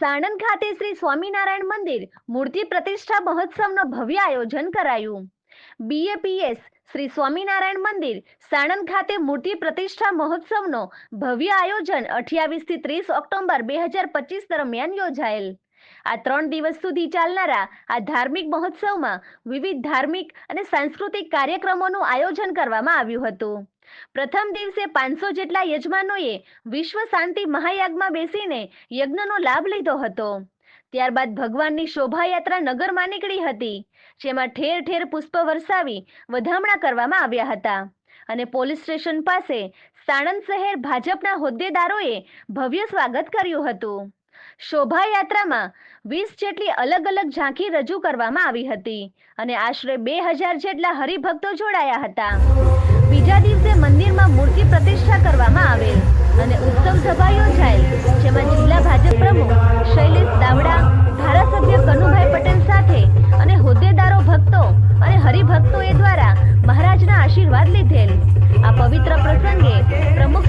સાણંદ ખાતે શ્રી સ્વામિનારાયણ મંદિર મૂર્તિ પ્રતિષ્ઠા મહોત્સવનો ભવ્ય આયોજન કરાયું. બીએપીએસ શ્રી સ્વામિનારાયણ મંદિર સાણંદ ખાતે મૂર્તિ પ્રતિષ્ઠા મહોત્સવનો ભવ્ય આયોજન અઠ્યાવીસથી ત્રીસ ઓક્ટોબર બે હજાર પચીસ દરમિયાન યોજાયેલ. આ ત્રણ દિવસ સુધી ચાલનારા આ ધાર્મિક મહોત્સવમાં વિવિધ ધાર્મિક અને સાંસ્કૃતિક કાર્યક્રમોનું આયોજન કરવામાં આવ્યું હતું. પ્રથમ દિવસે પાંચસો જેટલા યજમાનોએ વિશ્વ શાંતિ મહાયાગમાં બેસીને યજ્ઞનો લાભ લીધો હતો. ત્યારબાદ ભગવાનની શોભાયાત્રા નગરમાં નીકળી હતી, જેમાં ઠેર ઠેર પુષ્પ વરસાવી વધામણા કરવામાં આવ્યા હતા અને પોલીસ સ્ટેશન પાસે સાણંદ શહેર ભાજપના હોદ્દેદારોએ ભવ્ય સ્વાગત કર્યું હતું. શોભાયાત્રામાં વીસ જેટલી અલગ અલગ ઝાંખી રજૂ કરવામાં આવી હતી અને આશરે બે હજાર જેટલા હરિભક્તો જોડાયા હતા. બીજા દિવસે મંદિરમાં મૂર્તિ પ્રતિષ્ઠા કરવામાં આવેલ અને ઉત્સવ સભા યોજાયેલ, જેમાં જિલ્લા ભાજપ પ્રમુખ શૈલેષ દાવડા, ધારાસભ્ય કનુભાઈ પટેલ સાથે અને હોદ્દેદારો ભક્તો અને હરિભક્તોએ દ્વારા મહારાજના આશીર્વાદ લીધેલ. આ પવિત્ર પ્રસંગે પ્રમુખ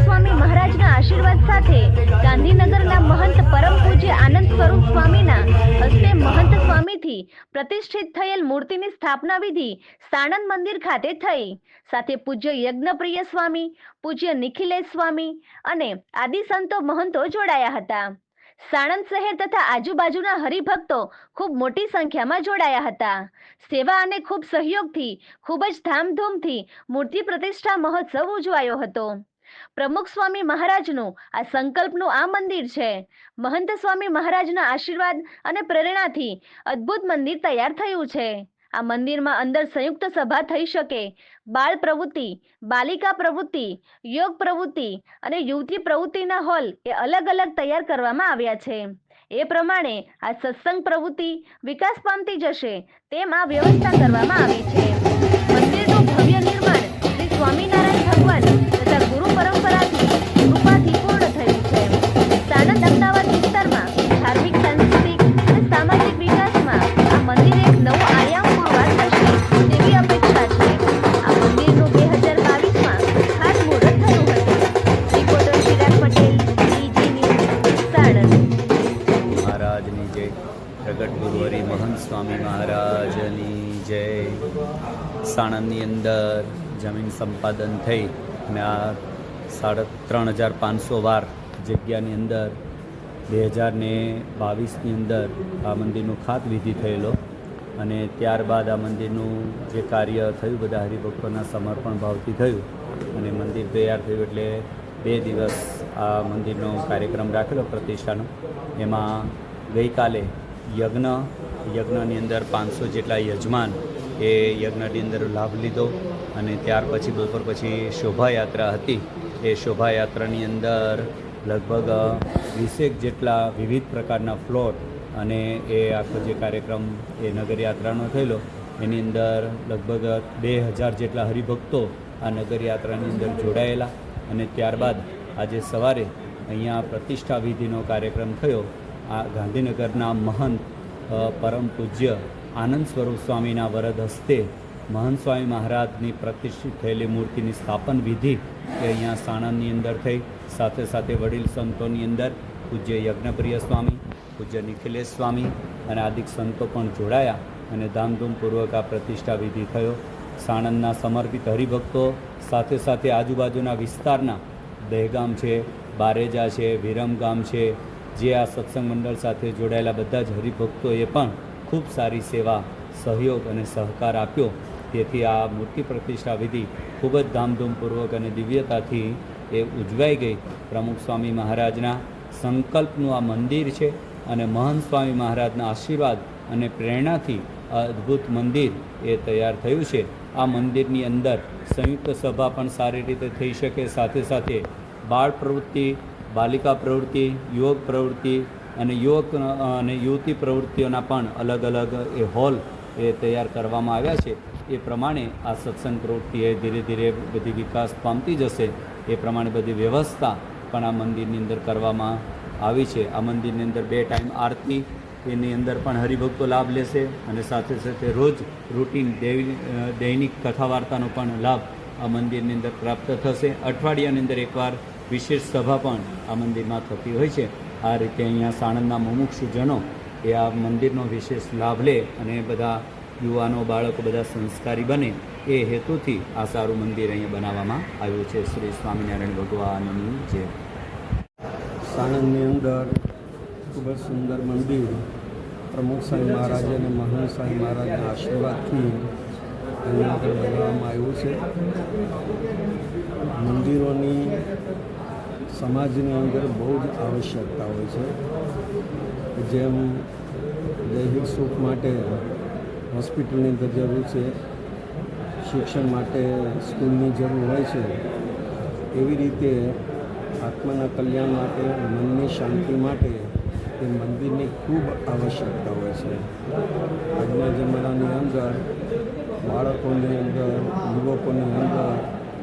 આશીર્વાદ સાથે ગાંધીનગરના મહંત પરમ પૂજ્ય આનંદ સ્વરૂપ સ્વામીના હસ્તે મહંત સ્વામીથી પ્રતિષ્ઠિત થયેલ મૂર્તિની સ્થાપના વિધિ સાણંદ મંદિર ખાતે થઈ. સાથે પૂજ્ય યજ્ઞપ્રિય સ્વામી, પૂજ્ય નિખિલેશ સ્વામી અને આદિ સંતો મહંતો જોડાયા હતા. સાણંદ શહેર તથા આજુબાજુના હરિભક્તો ખૂબ મોટી સંખ્યામાં જોડાયા હતા. સેવા અને ખૂબ સહયોગથી ખૂબ જ ધામધૂમથી મૂર્તિ પ્રતિષ્ઠા મહોત્સવ ઉજવાયો હતો. પ્રમુખ સ્વામી મહારાજનું આ સંકલ્પનું આ મંદિર છે. મહંત સ્વામી મહારાજના આશીર્વાદ અને પ્રેરણાથી અદ્ભુત મંદિર તૈયાર થયું છે. આ મંદિરમાં અંદર સંયુક્ત સભા થઈ શકે. બાળ પ્રવૃત્તિ, બાલિકા પ્રવૃત્તિ, યોગ પ્રવૃત્તિ અને યુવતી પ્રવૃત્તિના હોલ એ અલગ અલગ તૈયાર કરવામાં આવ્યા છે. એ પ્રમાણે આ સત્સંગ પ્રવૃત્તિ વિકાસ પામતી જશે તેમ આ વ્યવસ્થા કરવામાં આવી છે. સાણંદની અંદર જમીન સંપાદન થઈ અને આ સાડા ત્રણ હજાર પાંચસો વાર જગ્યાની અંદર બે હજારને બાવીસની અંદર આ મંદિરનો ખાત વિધિ થયેલો અને ત્યારબાદ આ મંદિરનું જે કાર્ય થયું, બધા હરિભક્તોના સમર્પણ ભાવથી થયું અને મંદિર તૈયાર થયું એટલે બે દિવસ આ મંદિરનો કાર્યક્રમ રાખેલો પ્રતિષ્ઠાનો. એમાં ગઈકાલે યજ્ઞ, યજ્ઞની અંદર પાંચસો જેટલા યજમાન એ યજ્ઞની અંદર લાભ લીધો અને ત્યાર પછી બપોર પછી શોભાયાત્રા હતી. એ શોભાયાત્રાની અંદર લગભગ વીસેક જેટલા વિવિધ પ્રકારના ફ્લોટ અને એ આખો જે કાર્યક્રમ એ નગરયાત્રાનો થયેલો, એની અંદર લગભગ બે હજાર જેટલા હરિભક્તો આ નગરયાત્રાની અંદર જોડાયેલા અને ત્યારબાદ આજે સવારે અહીંયા પ્રતિષ્ઠા વિધિનો કાર્યક્રમ થયો. આ ગાંધીનગરના મહંત પરમ પૂજ્ય આનંદ સ્વરૂપ સ્વામીના વરદ હસ્તે મહંત સ્વામી મહારાજની પ્રતિષ્ઠિત થયેલી મૂર્તિની સ્થાપન વિધિ એ અહીંયા સાણંદની અંદર થઈ. સાથે સાથે વડીલ સંતોની અંદર પૂજ્ય યજ્ઞપ્રિય સ્વામી, પૂજ્ય નિખિલેશ સ્વામી અને આદિક સંતો પણ જોડાયા અને ધામધૂમપૂર્વક આ પ્રતિષ્ઠા વિધિ થયો. સાણંદના સમર્પિત હરિભક્તો, સાથે સાથે આજુબાજુના વિસ્તારના દહેગામ છે, બારેજા છે, વિરમગામ છે, જે આ સત્સંગ મંડળ સાથે જોડાયેલા બધા જ હરિભક્તોએ પણ ખૂબ સારી સેવા, સહયોગ અને સહકાર આપ્યો. તેથી આ મૂર્તિ પ્રતિષ્ઠા વિધિ ખૂબ જ ધામધૂમપૂર્વક અને દિવ્યતાથી એ ઉજવાઈ ગઈ. પ્રમુખ સ્વામી મહારાજના સંકલ્પનું આ મંદિર છે અને મહંત સ્વામી મહારાજના આશીર્વાદ અને પ્રેરણાથી અદ્ભુત મંદિર એ તૈયાર થયું છે. આ મંદિરની અંદર સંયુક્ત સભા પણ સારી રીતે થઈ શકે. સાથે સાથે બાળ પ્રવૃત્તિ, બાલિકા પ્રવૃત્તિ, યુવક પ્રવૃત્તિ અને યુવક, અને યુવતી પ્રવૃત્તિઓના પણ અલગ અલગ એ હોલ એ તૈયાર કરવામાં આવ્યા છે. એ પ્રમાણે આ સત્સંગ પ્રવૃત્તિ એ ધીરે ધીરે બધી વિકાસ પામતી જશે. એ પ્રમાણે બધી વ્યવસ્થા પણ આ મંદિરની અંદર કરવામાં આવી છે. આ મંદિરની અંદર બે ટાઈમ આરતી, એની અંદર પણ હરિભક્તો લાભ લેશે અને સાથે સાથે રોજ રૂટીન દૈનિક કથા વાર્તાનો પણ લાભ આ મંદિરની અંદર પ્રાપ્ત થશે. અઠવાડિયાની અંદર એકવાર વિશેષ સભા પણ આ મંદિરમાં થતી હોય છે. આ રીતે અહીંયા સાણંદના મુમુક્ષુજનો એ આ મંદિરનો વિશેષ લાભ લે અને બધા યુવાનો, બાળકો, બધા સંસ્કારી બને એ હેતુથી આ સારું મંદિર અહીંયા બનાવવામાં આવ્યું છે. શ્રી સ્વામિનારાયણ ભગવાનની જય સાણંદની અંદર ખૂબ જ સુંદર મંદિર પ્રમુખ સાંઈ મહારાજ અને મહાન સાંઈ મહારાજના આશીર્વાદથી અહીંયા આગળ બનાવવામાં આવ્યું છે. મંદિરોની સમાજની અંદર બહુ જ આવશ્યકતા હોય છે જેમ દૈહિક સુખ માટે હોસ્પિટલની અંદર જરૂર છે, શિક્ષણ માટે સ્કૂલની જરૂર હોય છે, એવી રીતે આત્માના કલ્યાણ માટે, મનની શાંતિ માટે એ મંદિરની ખૂબ આવશ્યકતા હોય છે. આજના જમાનાની અંદર, બાળકોની અંદર, યુવકોની અંદર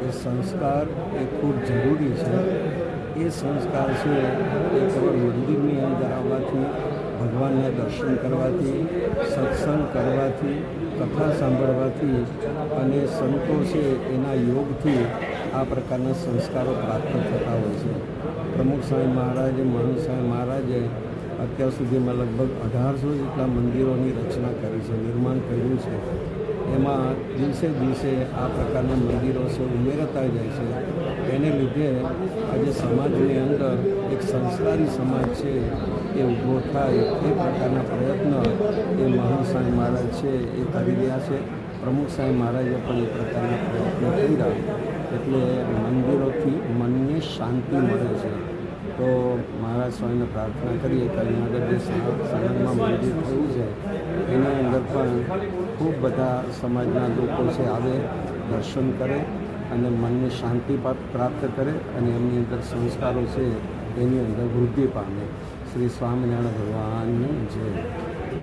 એ સંસ્કાર એ ખૂબ જરૂરી છે. એ સંસ્કાર છે, એ કેવળ મંદિરની અંદર આવવાથી ભગવાનના દર્શન કરવાથી, સત્સંગ કરવાથી, કથા સાંભળવાથી અને સંતો છે એના યોગથી આ પ્રકારના સંસ્કારો પ્રાપ્ત થતા હોય છે. પ્રમુખ સ્વામી મહારાજે મહાન સાહેબ મહારાજે અત્યાર સુધીમાં લગભગ અઢારસો જેટલા મંદિરોની રચના કરી છે, નિર્માણ કર્યું છે. એમાં દિવસે દિવસે આ પ્રકારના મંદિરો છે, ઉમેરતા જાય છે. એને લીધે આજે સમાજની અંદર એક સંસ્કારી સમાજ છે, એ ઊભો થાય એ પ્રકારના પ્રયત્ન એ મહાન સ્વામી મહારાજ છે, એ કરી રહ્યા છે. પ્રમુખ સાહેબ મહારાજે પણ એ પ્રકારના પ્રયત્નો કર્યા. એટલે મંદિરોથી મનને શાંતિ મળે છે. તો મહારાજ સ્વામીને પ્રાર્થના કરીએ કે અહીંયા આગળ જે સાણંદમાં મંદિર થયું છે, એની અંદર પણ ખૂબ બધા સમાજના લોકો છે, આવે, દર્શન કરે અને મનને શાંતિ પ્રાપ્ત કરે અને એમની અંદર સંસ્કારો છે, એની અંદર વૃદ્ધિ પામે. શ્રી સ્વામિનારાયણ ભગવાનની જય.